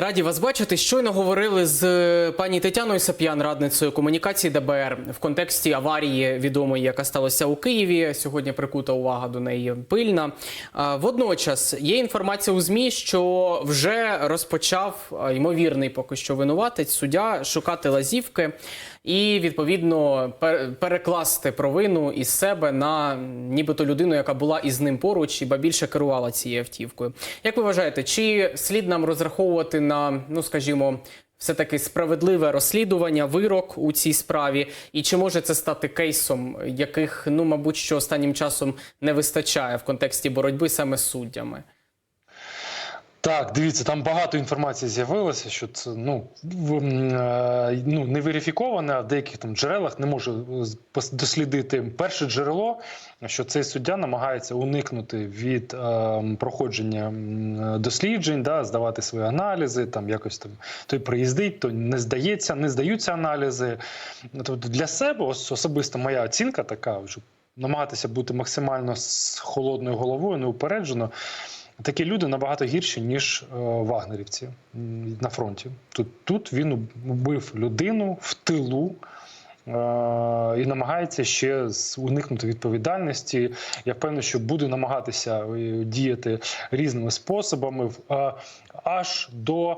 Раді вас бачити. Щойно говорили з е, пані Тетяною Сап'ян, радницею комунікації ДБР в контексті аварії відомої, яка сталася у Києві. Сьогодні прикута увага до неї пильна. Водночас є інформація у змі, що вже розпочав ймовірний поки що винуватець суддя шукати лазівки і відповідно пер- перекласти провину із себе на нібито людину, яка була із ним поруч і ба більше керувала цією автівкою. Як ви вважаєте, чи слід нам розраховувати на, ну скажімо, все таки справедливе розслідування, вирок у цій справі, і чи може це стати кейсом, яких ну мабуть що останнім часом не вистачає в контексті боротьби саме з суддями? Так, дивіться, там багато інформації з'явилося, що це ну, в- е, ну не верифіковане, в деяких там джерелах не можу е, дослідити перше джерело, що цей суддя намагається уникнути від е, проходження досліджень, да, здавати свої аналізи, там якось там той приїздить, то не здається, не здаються аналізи. Тобто для себе особисто моя оцінка така, щоб намагатися бути максимально з холодною головою, неупереджено. Такі люди набагато гірші, ніж е, вагнерівці на фронті. Тут, тут він убив людину в тилу. е, І намагається ще уникнути відповідальності. Я впевнений, що буде намагатися е, діяти різними способами, аж до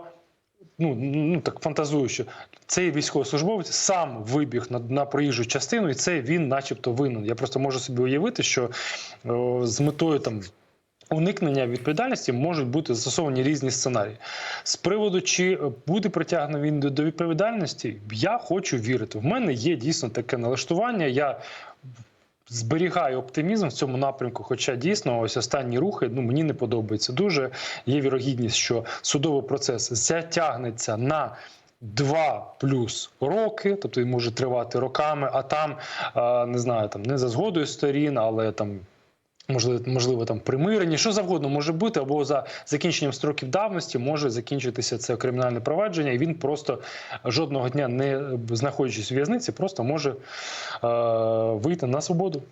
ну, ну так фантазую, що цей військовослужбовець сам вибіг на, на проїжджу частину, і це він, начебто, винен. Я просто можу собі уявити, що з метою там. Уникнення відповідальності можуть бути застосовані різні сценарії. З приводу, чи буде притягнений він до, відповідальності, я хочу вірити. В мене є дійсно таке налаштування. Я зберігаю оптимізм в цьому напрямку. Хоча дійсно, ось останні рухи ну мені не подобаються дуже. Є вірогідність, що судовий процес затягнеться на. Два плюс роки, тобто він може тривати роками, а там не знаю, там не за згодою сторін, але там можливо, можливо, там примирення, що завгодно може бути, або за закінченням строків давності може закінчитися це кримінальне провадження, і він просто жодного дня, не знаходячись у в'язниці, просто може е, вийти на свободу.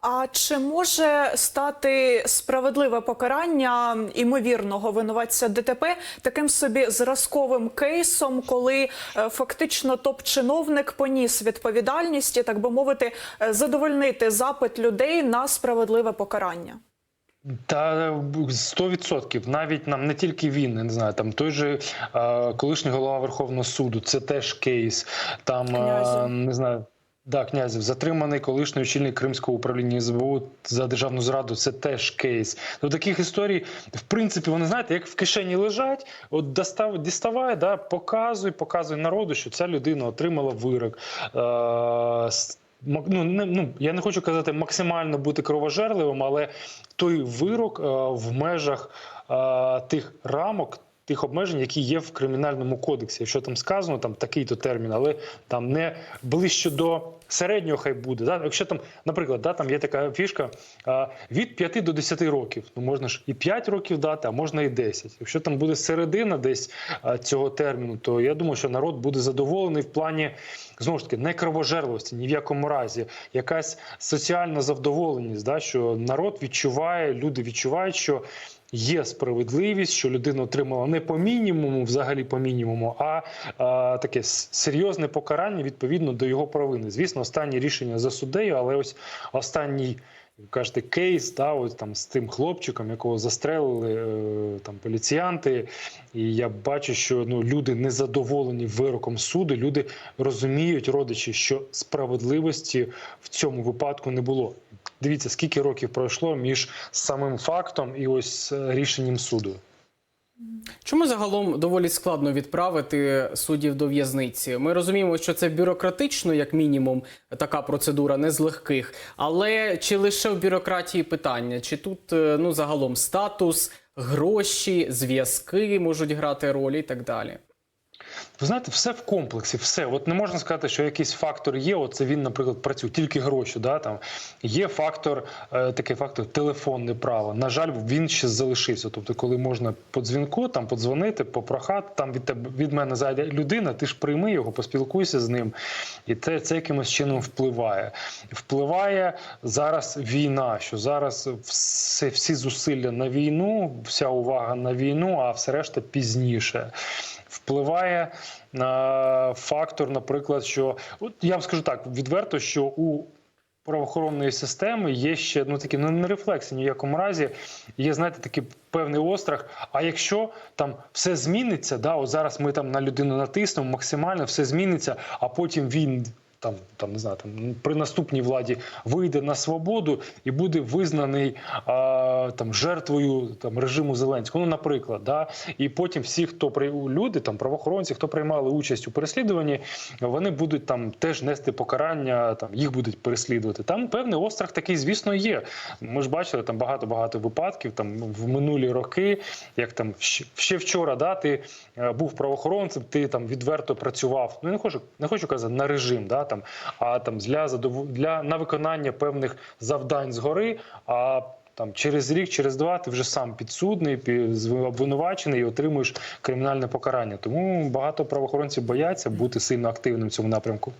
А чи може стати справедливе покарання імовірного винуватця ДТП таким собі зразковим кейсом, коли е, фактично топ-чиновник поніс відповідальність і, так би мовити, е, задовольнити запит людей на справедливе покарання? Та 100%. навіть нам не тільки він, не знаю, там той же е, колишній голова Верховного суду, це теж кейс. Там е, не знаю. Да, князів затриманий колишній очільник Кримського управління СБУ за державну зраду. Це теж кейс. До таких історій, в принципі, вони знаєте, як в кишені лежать, от достав, діставай, да, показуй, показуй народу, що ця людина отримала вирок. Е, ну, не, ну, я не хочу казати максимально бути кровожерливим, але той вирок е, в межах е, тих рамок, тих обмежень, які є в кримінальному кодексі. Якщо там сказано, там такий-то термін, але там не ближче до середнього хай буде. Да? Якщо там, наприклад, да, там є така фішка від 5 до 10 років. Ну можна ж і 5 років дати, а можна і 10. Якщо там буде середина десь цього терміну, то я думаю, що народ буде задоволений в плані знову ж таки не кровожерливості, ні в якому разі, якась соціальна завдоволеність, да, що народ відчуває, люди відчувають, що. Є справедливість, що людина отримала не по мінімуму, взагалі по мінімуму, а, а таке серйозне покарання відповідно до його провини. Звісно, останнє рішення за суддею, але ось останній кажете, кейс, да, ось там з тим хлопчиком, якого застрелили е, там поліціянти. І я бачу, що ну люди не задоволені вироком суду. Люди розуміють, родичі, що справедливості в цьому випадку не було. Дивіться, скільки років пройшло між самим фактом і ось е, рішенням суду. Чому загалом доволі складно відправити суддів до в'язниці? Ми розуміємо, що це бюрократично, як мінімум, така процедура не з легких. Але чи лише в бюрократії питання? Чи тут е, ну загалом статус, гроші, зв'язки можуть грати роль і так далі? Ви знаєте, все в комплексі, все. От не можна сказати, що якийсь фактор є. Оце він, наприклад, працює тільки гроші. Да, там є фактор, е, такий фактор телефонне право. На жаль, він ще залишився. Тобто, коли можна по дзвінку, там подзвонити, попрохати, там від тебе від мене зайде людина, ти ж прийми його, поспілкуйся з ним, і це, це якимось чином впливає. Впливає зараз війна, що зараз все, всі зусилля на війну, вся увага на війну, а все решта пізніше. Впливає на фактор, наприклад, що от я вам скажу так відверто, що у правоохоронної системи є ще ну такі ну не рефлекси ні в якому разі. Є, знаєте, такий певний острах. А якщо там все зміниться, да, от зараз ми там на людину натиснемо, максимально все зміниться, а потім він. Там, там не знаю, там при наступній владі вийде на свободу і буде визнаний а, там жертвою там режиму Зеленського. Ну, наприклад, да, і потім всі, хто при люди, там правоохоронці, хто приймали участь у переслідуванні, вони будуть там теж нести покарання, там їх будуть переслідувати. Там певний острах такий, звісно, є. Ми ж бачили там багато багато випадків там в минулі роки, як там ще, вчора, да, ти е, був правоохоронцем, ти там відверто працював. Ну я не хочу, не хочу казати на режим, да там, а там для для на виконання певних завдань згори. А там через рік, через два ти вже сам підсудний, пі- обвинувачений і отримуєш кримінальне покарання. Тому багато правоохоронців бояться бути сильно активним в цьому напрямку.